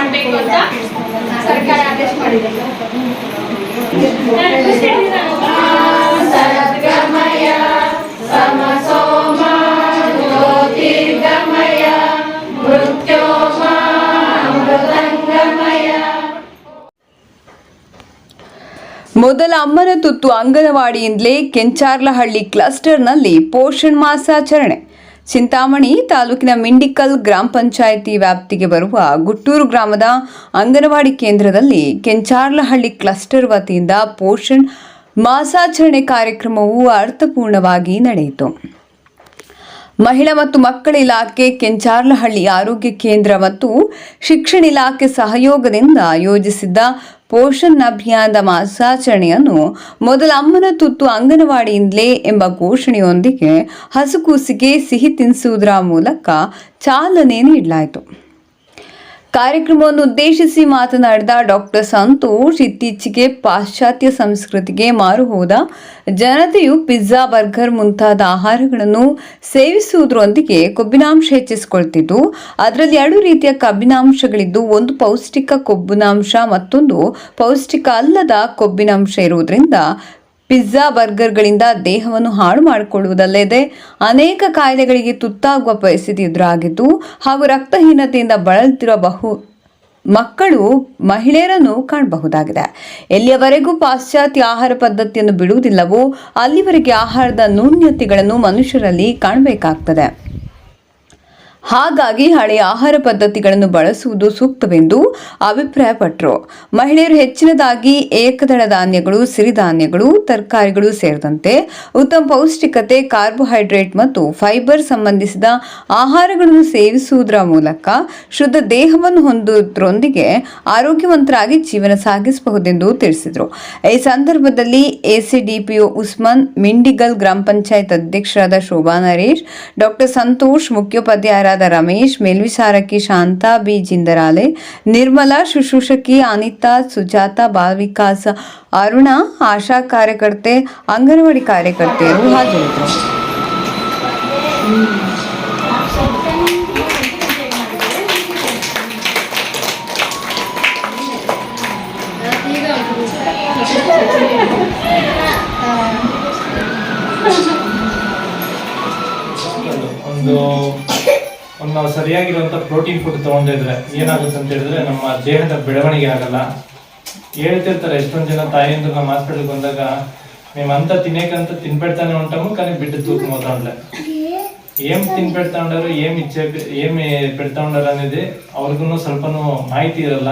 ಮಾಡಬೇಕು ಅಂತ ಸರ್ಕಾರ ಆದೇಶ ಮಾಡಿದೆ? ಮೊದಲ ಅಮ್ಮನ ತುತ್ತು ಅಂಗನವಾಡಿಯಿಂದಲೇ ಕೆಂಚಾರ್ಲಹಳ್ಳಿ ಕ್ಲಸ್ಟರ್ನಲ್ಲಿ ಪೋಷಣ್ ಮಾಸಾಚರಣೆ ಚಿಂತಾಮಣಿ ತಾಲೂಕಿನ ಮಿಂಡಿಕಲ್ ಗ್ರಾಮ ಪಂಚಾಯಿತಿ ವ್ಯಾಪ್ತಿಗೆ ಬರುವ ಗುಟ್ಟೂರು ಗ್ರಾಮದ ಅಂಗನವಾಡಿ ಕೇಂದ್ರದಲ್ಲಿ ಕೆಂಚಾರ್ಲಹಳ್ಳಿ ಕ್ಲಸ್ಟರ್ ವತಿಯಿಂದ ಪೋಷಣ್ ಮಾಸಾಚರಣೆ ಕಾರ್ಯಕ್ರಮವು ಅರ್ಥಪೂರ್ಣವಾಗಿ ನಡೆಯಿತು. ಮಹಿಳಾ ಮತ್ತು ಮಕ್ಕಳ ಇಲಾಖೆ, ಕೆಂಚಾರ್ಲಹಳ್ಳಿ ಆರೋಗ್ಯ ಕೇಂದ್ರ ಮತ್ತು ಶಿಕ್ಷಣ ಇಲಾಖೆ ಸಹಯೋಗದಿಂದ ಆಯೋಜಿಸಿದ್ದ ಪೋಷಣ್ ಅಭಿಯಾನದ ಮಾಸಾಚರಣೆಯನ್ನು ಮೊದಲ ಅಮ್ಮನ ತುತ್ತು ಅಂಗನವಾಡಿಯಿಂದಲೇ ಎಂಬ ಘೋಷಣೆಯೊಂದಿಗೆ ಹಸುಕೂಸಿಗೆ ಸಿಹಿ ತಿನ್ನಿಸುವುದರ ಮೂಲಕ ಚಾಲನೆ ನೀಡಲಾಯಿತು. ಕಾರ್ಯಕ್ರಮವನ್ನು ಉದ್ದೇಶಿಸಿ ಮಾತನಾಡಿದ ಡಾಕ್ಟರ್ ಸಂತೋಷ್ ಇತ್ತೀಚೆಗೆ ಪಾಶ್ಚಾತ್ಯ ಸಂಸ್ಕೃತಿಗೆ ಮಾರು ಹೋದ ಜನತೆಯು ಪಿಜ್ಜಾ, ಬರ್ಗರ್ ಮುಂತಾದ ಆಹಾರಗಳನ್ನು ಸೇವಿಸುವುದರೊಂದಿಗೆ ಕೊಬ್ಬಿನಾಂಶ ಹೆಚ್ಚಿಸಿಕೊಳ್ತಿದ್ದು, ಅದರಲ್ಲಿ ಎರಡು ರೀತಿಯ ಕಬ್ಬಿನಾಂಶಗಳಿದ್ದು, ಒಂದು ಪೌಷ್ಟಿಕ ಕೊಬ್ಬಿನಾಂಶ ಮತ್ತೊಂದು ಪೌಷ್ಟಿಕ ಅಲ್ಲದ ಕೊಬ್ಬಿನಾಂಶ ಇರುವುದರಿಂದ ಪಿಜ್ಜಾ ಬರ್ಗರ್ಗಳಿಂದ ದೇಹವನ್ನು ಹಾಳು ಮಾಡಿಕೊಳ್ಳುವುದಲ್ಲದೆ ಅನೇಕ ಕಾಯಿಲೆಗಳಿಗೆ ತುತ್ತಾಗುವ ಪರಿಸ್ಥಿತಿ ಎದುರಾಗಿದ್ದು ಹಾಗೂ ರಕ್ತಹೀನತೆಯಿಂದ ಬಳಲುತ್ತಿರುವ ಬಹು ಮಕ್ಕಳು ಮಹಿಳೆಯರನ್ನು ಕಾಣಬಹುದಾಗಿದೆ. ಎಲ್ಲಿಯವರೆಗೂ ಪಾಶ್ಚಾತ್ಯ ಆಹಾರ ಪದ್ಧತಿಯನ್ನು ಬಿಡುವುದಿಲ್ಲವೋ ಅಲ್ಲಿವರೆಗೆ ಆಹಾರದ ನ್ಯೂನ್ಯತೆಗಳನ್ನು ಮನುಷ್ಯರಲ್ಲಿ ಕಾಣಬೇಕಾಗ್ತದೆ. ಹಾಗಾಗಿ ಹಳೆಯ ಆಹಾರ ಪದ್ಧತಿಗಳನ್ನು ಬಳಸುವುದು ಸೂಕ್ತವೆಂದು ಅಭಿಪ್ರಾಯಪಟ್ಟರು ಮಹಿಳೆಯರು ಹೆಚ್ಚಿನದಾಗಿ ಏಕದಳ ಧಾನ್ಯಗಳು, ಸಿರಿಧಾನ್ಯಗಳು, ತರಕಾರಿಗಳು ಸೇರಿದಂತೆ ಉತ್ತಮ ಪೌಷ್ಟಿಕತೆ, ಕಾರ್ಬೋಹೈಡ್ರೇಟ್ ಮತ್ತು ಫೈಬರ್ ಸಂಬಂಧಿಸಿದ ಆಹಾರಗಳನ್ನು ಸೇವಿಸುವುದರ ಮೂಲಕ ಶುದ್ಧ ದೇಹವನ್ನು ಹೊಂದುವುದರೊಂದಿಗೆ ಆರೋಗ್ಯವಂತರಾಗಿ ಜೀವನ ಸಾಗಿಸಬಹುದೆಂದು ತಿಳಿಸಿದರು. ಈ ಸಂದರ್ಭದಲ್ಲಿ ಎಸಿಡಿಪಿಒ ಉಸ್ಮಾನ್ ಮಿಂಡಿಗಲ್ ಗ್ರಾಮ ಪಂಚಾಯತ್ ಅಧ್ಯಕ್ಷರಾದ ಶೋಭಾ ನರೇಶ್, ಡಾಕ್ಟರ್ ಸಂತೋಷ್ ಮುಖ್ಯೋಪಾಧ್ಯಾಯರಾದ ರಮೇಶ್ ಮೇಲ್ವಿಚಾರಕಿ ಶಾಂತಾ ಬಿ ಜಿಂದರಾಲೆ ನಿರ್ಮಲಾ ಶುಶ್ರೂಷಕಿ ಅನಿತಾ ಸುಜಾತ ಬಾಲ ವಿಕಾಸ ಅರುಣ ಆಶಾ ಕಾರ್ಯಕರ್ತೆ ಅಂಗನವಾಡಿ ಕಾರ್ಯಕರ್ತೆಯರು ಹಾಜರಿದ್ದರು ಒಂದು ಒಂದು ನಾವು ಸರಿಯಾಗಿರುವಂತ ಪ್ರೋಟೀನ್ ಫುಡ್ ತಗೊಂಡಿದ್ರೆ ಏನಾಗುತ್ತೆ ಅಂತ ಹೇಳಿದ್ರೆ ನಮ್ಮ ದೇಹದ ಬೆಳವಣಿಗೆ ಆಗಲ್ಲ ಹೇಳ್ತಿರ್ತಾರೆ ಎಷ್ಟೊಂದ್ ಜನ ತಾಯಿಯಂದ್ರು ನಮ್ಮ ಹಾಸ್ಪಿಟಲ್ಗೆ ಬಂದಾಗ మేము అంతా తినేకంతా తినిపెడతానే ఉంటాము కానీ బిడ్డ తూకం అవుతా ఉండలే ఏం తినిపెడతా ఉండారు ఏం ఇచ్చే ఏమి పెడతా ఉండారు అనేది ಅವ್ರಿಗೂ ಸ್ವಲ್ಪನೂ ಮಾಹಿತಿ ಇರಲ್ಲ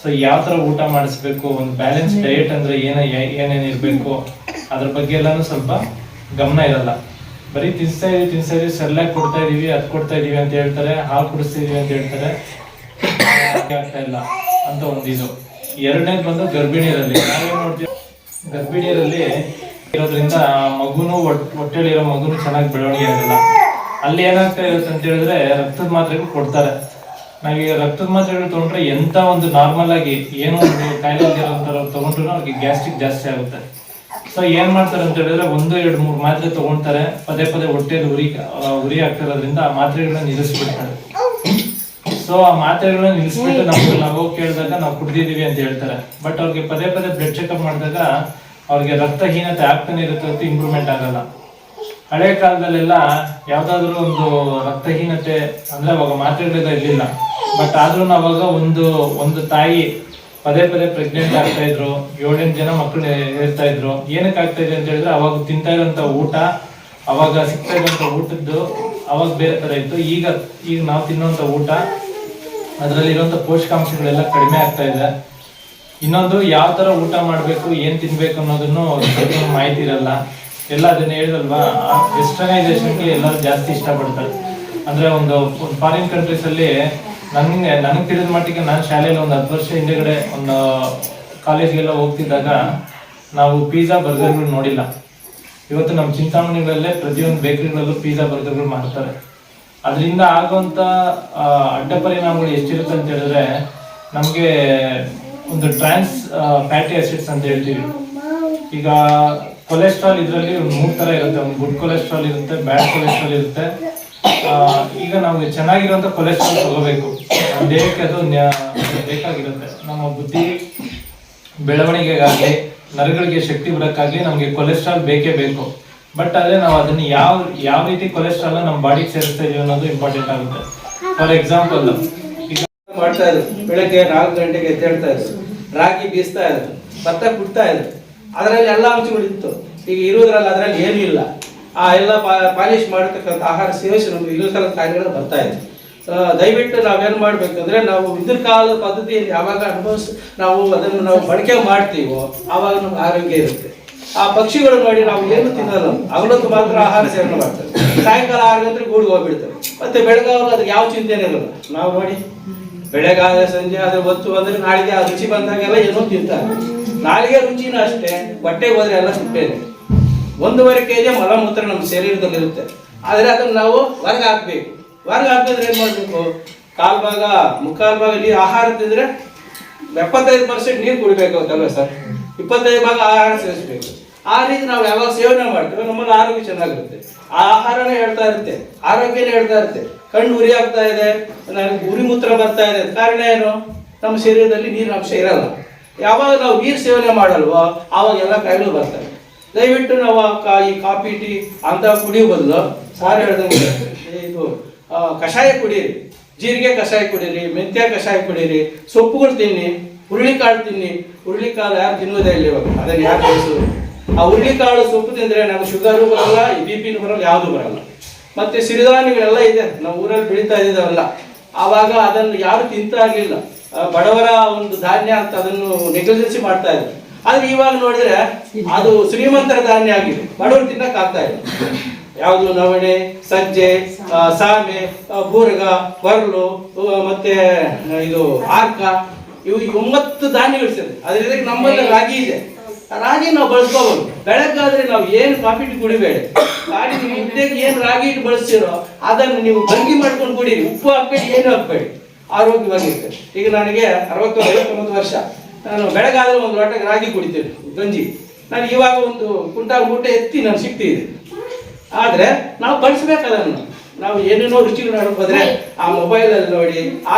ಸೊ ಯಾವ ತರ ಊಟ ಮಾಡಿಸ್ಬೇಕು ಒಂದು ಬ್ಯಾಲೆನ್ಸ್ ಡಯಟ್ ಅಂದ್ರೆ ಏನ ಏನೇನ್ ಇರ್ಬೇಕು ಅದ್ರ ಬಗ್ಗೆ ಎಲ್ಲಾನು ಸ್ವಲ್ಪ ಗಮನ ಇರಲ್ಲ ಬರೀ ತಿನ್ಸ್ತಾ ಇದೀವಿ ಸೆರ್ಲಾಕ್ ಕೊಡ್ತಾ ಇದೀವಿ, ಅದ್ ಕೊಡ್ತಾ ಇದೀವಿ ಅಂತ ಹೇಳ್ತಾರೆ, ಹಾಲು ಕುಡಿಸ್ತಿದೀವಿ ಅಂತ ಹೇಳ್ತಾರೆ. ಆಗ್ತಾ ಇಲ್ಲ ಅಂತ ಒಂದು ಇದು ಎರಡನೇದು ಬಂದು ಗರ್ಭಿಣಿಯರಲ್ಲಿ. ನಾವೇನು ನೋಡ್ತೀವಿ ಗರ್ಭಿಣಿಯರಲ್ಲಿ ಇರೋದ್ರಿಂದ ಮಗುನು ಹೊಟ್- ಹೊಟ್ಟೆಲಿರೋ ಮಗುನು ಚೆನ್ನಾಗಿ ಬೆಳವಣಿಗೆ ಆಗಲ್ಲ. ಅಲ್ಲಿ ಏನಾಗ್ತಾ ಇರುತ್ತೆ ಅಂತ ಹೇಳಿದ್ರೆ ರಕ್ತದ ಮಾತ್ರೆಗಳು ಕೊಡ್ತಾರೆ. ನಾವೀಗ ರಕ್ತದ ಮಾತ್ರೆಗಳು ತೊಗೊಂಡ್ರೆ ಎಂತ ಒಂದು ನಾರ್ಮಲ್ ಆಗಿ ಏನೋ ಒಂದು ಕಾಯಿಲೆ ತಗೊಂಡ್ರು ಅವ್ರಿಗೆ ಗ್ಯಾಸ್ಟ್ರಿಕ್ ಜಾಸ್ತಿ ಆಗುತ್ತೆ. ಸೊ ಏನ್ ಮಾಡ್ತಾರೆ ಅಂತ ಹೇಳಿದ್ರೆ ಒಂದು, ಎರಡು, ಮೂರು ಮಾತ್ರೆ ತಗೊಂತಾರೆ. ಪದೇ ಪದೇ ಹೊಟ್ಟೆಯಲ್ಲಿ ಉರಿ ಉರಿ ಆಗ್ತಿರೋದ್ರಿಂದ ಆ ಮಾತ್ರೆಗಳನ್ನ ನಿಲ್ಲಿಸ್ಬಿಡ್ತಾರೆ. ಸೊ ಆ ಮಾತ್ರೆಗಳನ್ನ ನಿಲ್ಲಿಸ್ಬಿಟ್ಟು ನಮ್ಗೆ ನಾವು ಕೇಳಿದಾಗ ನಾವು ಕುಡ್ದಿದೀವಿ ಅಂತ ಹೇಳ್ತಾರೆ. ಬಟ್ ಅವ್ರಿಗೆ ಪದೇ ಪದೇ ಬ್ಲಡ್ ಚೆಕ್ಅಪ್ ಮಾಡಿದಾಗ ಅವ್ರಿಗೆ ರಕ್ತಹೀನತೆ ಆಗ್ತಾನೆ ಇರುತ್ತೆ ಅಂತ ಇಂಪ್ರೂವ್ಮೆಂಟ್ ಆಗಲ್ಲ. ಹಳೆ ಕಾಲದಲ್ಲೆಲ್ಲ ಯಾವ್ದಾದ್ರು ಒಂದು ರಕ್ತಹೀನತೆ ಅಂದ್ರೆ ಅವಾಗ ಮಾತ್ರೆಗಳೆಲ್ಲ ಇರ್ಲಿಲ್ಲ. ಬಟ್ ಆದ್ರೂ ಅವಾಗ ಒಂದು ಒಂದು ತಾಯಿ ಪದೇ ಪದೇ ಪ್ರೆಗ್ನೆಂಟ್ ಆಗ್ತಾ ಇದ್ರು ಏಳೆಂಟು ಜನ ಮಕ್ಕಳು ಹೇಳ್ತಾ ಇದ್ರು. ಏನಕ್ಕೆ ಆಗ್ತಾ ಇದೆ ಅಂತ ಹೇಳಿದ್ರೆ, ಅವಾಗ ತಿಂತಾ ಇರೋಂಥ ಊಟ, ಅವಾಗ ಸಿಗ್ತಾ ಇರೋಂಥ ಊಟದ್ದು ಅವಾಗ ಬೇರೆ ತರ ಇತ್ತು. ಈಗ ಈಗ ನಾವು ತಿನ್ನೋಂಥ ಊಟ, ಅದರಲ್ಲಿ ಇರುವಂತ ಪೋಷಕಾಂಶಗಳೆಲ್ಲ ಕಡಿಮೆ ಆಗ್ತಾ ಇದೆ. ಇನ್ನೊಂದು ಯಾವ ತರ ಊಟ ಮಾಡಬೇಕು, ಏನು ತಿನ್ಬೇಕು ಅನ್ನೋದನ್ನು ಮಾಹಿತಿ ಇರಲ್ಲ. ಎಲ್ಲ ಅದನ್ನ ಹೇಳಿದಲ್ವಾ ವೆಸ್ಟರ್ನೈಸೇಷನ್ಗೆ ಎಲ್ಲರೂ ಜಾಸ್ತಿ ಇಷ್ಟಪಡ್ತಾರೆ. ಅಂದ್ರೆ ಒಂದು ಫಾರಿನ್ ಕಂಟ್ರೀಸ್ ಅಲ್ಲಿ ನನ್ಗೆ, ನನಗೆ ತಿಳಿದ ಮಟ್ಟಿಗೆ ನಾನು ಶಾಲೆಯಲ್ಲಿ ಒಂದು ಹತ್ತು ವರ್ಷ ಹಿಂದೆಗಡೆ ಒಂದು ಕಾಲೇಜ್ಗೆಲ್ಲ ಹೋಗ್ತಿದ್ದಾಗ ನಾವು ಪಿಜ್ಜಾ ಬರ್ಗರ್ಗಳು ನೋಡಿಲ್ಲ. ಇವತ್ತು ನಮ್ಮ ಚಿಂತಾಮಣಿಗಳಲ್ಲೇ ಪ್ರತಿಯೊಂದು ಬೇಕರಿಗಳಲ್ಲೂ ಪಿಜ್ಜಾ ಬರ್ಗರ್ಗಳು ಮಾಡ್ತಾರೆ. ಅದರಿಂದ ಆಗುವಂಥ ಅಡ್ಡ ಪರಿಣಾಮಗಳು ಎಷ್ಟಿರುತ್ತೆ ಅಂತ ಹೇಳಿದ್ರೆ, ನಮಗೆ ಒಂದು ಟ್ರಾನ್ಸ್ ಫ್ಯಾಟಿ ಆಸಿಡ್ಸ್ ಅಂತ ಹೇಳ್ತೀವಿ. ಈಗ ಕೊಲೆಸ್ಟ್ರಾಲ್ ಇದರಲ್ಲಿ ಮೂರು ಥರ ಇರುತ್ತೆ. ಒಂದು ಗುಡ್ ಕೊಲೆಸ್ಟ್ರಾಲ್ ಇರುತ್ತೆ ಬ್ಯಾಡ್ ಕೊಲೆಸ್ಟ್ರಾಲ್ ಇರುತ್ತೆ ಈಗ ನಾವು ಚೆನ್ನಾಗಿರುವಂತ ಕೊಲೆಸ್ಟ್ರಾಲ್ ತಗೋಬೇಕು. ದೇಹಕ್ಕೆ ಅದು ಬೇಕಾಗಿರುತ್ತೆ. ನಮ್ಮ ಬುದ್ಧಿ ಬೆಳವಣಿಗೆಗಾಗ್ಲಿ, ನರಗಳಿಗೆ ಶಕ್ತಿ ಬರೋಕ್ಕಾಗ್ಲಿ ನಮಗೆ ಕೊಲೆಸ್ಟ್ರಾಲ್ ಬೇಕೇ ಬೇಕು. ಬಟ್ ಆದ್ರೆ ನಾವು ಅದನ್ನ ಯಾವ ಯಾವ ರೀತಿ ಕೊಲೆಸ್ಟ್ರಾಲ್ ನಮ್ಮ ಬಾಡಿಗೆ ಸೇರಿಸ್ತಾ ಇದೀವಿ ಅನ್ನೋದು ಇಂಪಾರ್ಟೆಂಟ್ ಆಗುತ್ತೆ. ಫಾರ್ ಎಕ್ಸಾಂಪಲ್ ಈಗ ಮಾಡ್ತಾ ಇದ್ರು. ಬೆಳಗ್ಗೆ ನಾಲ್ಕು ಗಂಟೆಗೆ ಎದ್ದೇಳ್ತಾ ಇದ್ರು. ರಾಗಿ ಬೀಸ್ತಾ ಇದ್ರು. ಭತ್ತ ಕುಡ್ತಾ ಇದ್ರು. ಅದರಲ್ಲಿ ಎಲ್ಲ ಅಂಶಗಳಿತ್ತು ಈಗ ಇರೋದ್ರಲ್ಲಿ ಅದರಲ್ಲಿ ಏನೂ ಇಲ್ಲ. ಆ ಎಲ್ಲ ಪಾಲಿಶ್ ಮಾಡಿರ್ತಕ್ಕಂಥ ಆಹಾರ ಸೇವಿಸಿ ನಮಗೆ ಇನ್ನೂ ಕಾಲದ ಕಾಯಿಲೆಗಳು ಬರ್ತಾ ಇದೆ. ದಯವಿಟ್ಟು ನಾವೇನು ಮಾಡಬೇಕಂದ್ರೆ ನಾವು ವಿದ್ಯುತ್ ಕಾಲದ ಪದ್ಧತಿಯಲ್ಲಿ ಯಾವಾಗ ಅನುಭವಿಸ್, ನಾವು ಅದನ್ನು ನಾವು ಬಳಕೆ ಮಾಡ್ತೀವೋ ಆವಾಗ ನಮ್ಗೆ ಆರೋಗ್ಯ ಇರುತ್ತೆ. ಆ ಪಕ್ಷಿಗಳು ನೋಡಿ ನಾವು ಏನು ತಿನ್ನಲ್ಲ ಅವಲತ್ತು ಮಾತ್ರ ಆಹಾರ ಸೇವನೆ ಮಾಡ್ತಾರೆ. ಸಾಯಂಕಾಲ ಆರು ಗಂಟೆ ಗೂಡಿಗೆ ಹೋಗ್ಬಿಡ್ತಾರೆ. ಮತ್ತೆ ಬೆಳಗಾವರು ಅದಕ್ಕೆ ಯಾವ ಚಿಂತೆನೇ ಇರಲ್ಲ ನಾವು ನೋಡಿ, ಬೆಳಗಾದ ಸಂಜೆ ಅದ್ರ ಹೊತ್ತು ಬಂದ್ರೆ ನಾಳೆಗೆ ಆ ರುಚಿ ಬಂದಾಗೆಲ್ಲ ಏನೋ ತಿಂತಾರೆ. ನಾಳೆಗೆ ರುಚಿನೂ ಅಷ್ಟೇ ಬಟ್ಟೆಗೆ ಹೋದ್ರೆ ಎಲ್ಲ ಸಿಪ್ಪೇನೆ. ಒಂದೂವರೆ ಕೆ ಜಿ ಮಲಮೂತ್ರ ನಮ್ಮ ಶರೀರದಲ್ಲಿರುತ್ತೆ ಆದರೆ ಅದನ್ನು ನಾವು ಹೊರಗೆ ಹಾಕ್ಬೇಕು. ಹೊರಗೆ ಹಾಕಿದ್ರೆ ಏನು ಮಾಡಬೇಕು? ಕಾಲ್ ಭಾಗ ಮುಕ್ಕಾಲು ಭಾಗ ನೀರು ಆಹಾರ ತಿಂದ್ರೆ ಎಪ್ಪತ್ತೈದು ಪರ್ಸೆಂಟ್ ನೀರು ಕುಡಿಬೇಕಾಗುತ್ತಲ್ವ ಸರ್? ಇಪ್ಪತ್ತೈದು ಭಾಗ ಆಹಾರ ಸೇವಿಸಬೇಕು. ಆ ರೀತಿ ನಾವು ಯಾವಾಗ ಸೇವನೆ ಮಾಡ್ತೇವೆ ನಮ್ಮಲ್ಲಿ ಆರೋಗ್ಯ ಚೆನ್ನಾಗಿರುತ್ತೆ. ಆ ಆಹಾರನೇ ಹೇಳ್ತಾ ಇರುತ್ತೆ. ಆರೋಗ್ಯನೇ ಹೇಳ್ತಾ ಇರುತ್ತೆ. ಕಣ್ಣು ಉರಿ ಆಗ್ತಾ ಇದೆ ನನಗೆ ಉರಿ ಮೂತ್ರ ಬರ್ತಾ ಇದೆ. ಕಾರಣ ಏನು? ನಮ್ಮ ಶರೀರದಲ್ಲಿ ನೀರಿನ ಅಂಶ ಇರಲ್ಲ. ಯಾವಾಗ ನಾವು ನೀರು ಸೇವನೆ ಮಾಡಲ್ವೋ, ಆವಾಗ ಎಲ್ಲ ಕಾಯಿಲೆ ಬರ್ತವೆ. ದಯವಿಟ್ಟು ನಾವು ಈ ಕಾಫಿ, ಟೀ, ಅಂತ ಕುಡಿಯೋ ಬದಲು ಸಾರ್ ಹೇಳ್ದಂಗೆ ಇದು ಕಷಾಯ ಕುಡೀರಿ. ಜೀರಿಗೆ ಕಷಾಯ ಕುಡೀರಿ, ಮೆಂತ್ಯ ಕಷಾಯ ಕುಡೀರಿ, ಸೊಪ್ಪುಗಳು ತಿನ್ನಿ, ಹುರುಳಿಕಾಳು ತಿನ್ನಿ. ಹುರುಳಿಕಾಳು ಯಾರು ತಿನ್ನೋದೇ ಇಲ್ಲ ಇವಾಗ. ಅದನ್ನು ಯಾರು ತಿಳಿಸೋದು ಆ ಹುರುಳಿಕಾಳು ಸೊಪ್ಪು ತಿಂದ್ರೆ ನಮ್ಗೆ ಶುಗರು ಬರಲ್ಲ ಬಿ ಪಿನೂ ಬರಲ್ಲ, ಯಾವುದು ಬರಲ್ಲ. ಮತ್ತೆ ಸಿರಿಧಾನ್ಯಗಳೆಲ್ಲ ಇದೆ. ನಾವು ಊರಲ್ಲಿ ಬೆಳೀತಾ ಇದ್ದಾವಲ್ಲ. ಆವಾಗ ಅದನ್ನು ಯಾರು ತಿಂತಾ ಇರಲಿಲ್ಲ. ಬಡವರ ಒಂದು ಧಾನ್ಯ ಅಂತ ಅದನ್ನು ನೆಗ್ಲಿಜೆನ್ಸಿ ಮಾಡ್ತಾ ಇದ್ರು. ಆದ್ರೆ ಇವಾಗ ನೋಡಿದ್ರೆ ಅದು ಶ್ರೀಮಂತರ ಧಾನ್ಯ ಆಗಿದೆ. ಬಡವರು ತಿನ್ನಕ್ ಆಗ್ತಾ ಇಲ್ಲ. ಯಾವುದು ನವಣೆ ಸಜ್ಜೆ ಸಾಮೆ ಬೂರ್ಗ ಬರ್ಲು ಮತ್ತೆ ಇದು ಆರ್ಕ ಇವು ಒಂಬತ್ತು ಧಾನ್ಯಗಳು ಸೇರಿ. ಅದ್ರ ಜೊತೆಗೆ ನಮ್ಮಲ್ಲಿ ರಾಗಿ ಇದೆ. ರಾಗಿ ನಾವು ಬಳಸ್ಕೋಬಹುದು ಬೆಳಗ್ಗಾದ್ರೆ ನಾವು ಏನು ಕಾಫಿ ಟೀ ಕುಡಿಬೇಡಿ ರಾಗಿ ಮುದ್ದೆಗೆ ಏನು ರಾಗಿ ಇಟ್ಟು ಬಳಸ್ತಿರೋ ಅದನ್ನು ನೀವು ಭಂಗಿ ಮಾಡ್ಕೊಂಡು ಕುಡೀರಿ ಉಪ್ಪು ಹಾಕ್ಬೇಡಿ ಏನು ಹಾಕ್ಬೇಡಿ. ಆರೋಗ್ಯವಾಗಿರ್ತದೆ. ಈಗ ನನಗೆ ಅರವತ್ತು ಐವತ್ತೊಂಬತ್ತು ವರ್ಷ. ನಾನು ಬೆಳಗಾದ್ರೆ ಒಂದು ಲೋಟ ರಾಗಿ ಕುಡಿತೇನೆ ಗಂಜಿ. ನಾನು ಇವಾಗ ಒಂದು ಕುಂಟಾಲ್ ಮೂಟೆ ಎತ್ತಿ ನಾನು ಸಿಗ್ತಿದೆ ಆದ್ರೆ ನಾವು ಬಳಸ್ಬೇಕು ಅದನ್ನು. ನಾವು ಏನೇನೋ ರುಚಿಗಳು ನೋಡ್ಬೋದ್ರೆ ಆ ಮೊಬೈಲ್ ಅಲ್ಲಿ ನೋಡಿ ಆ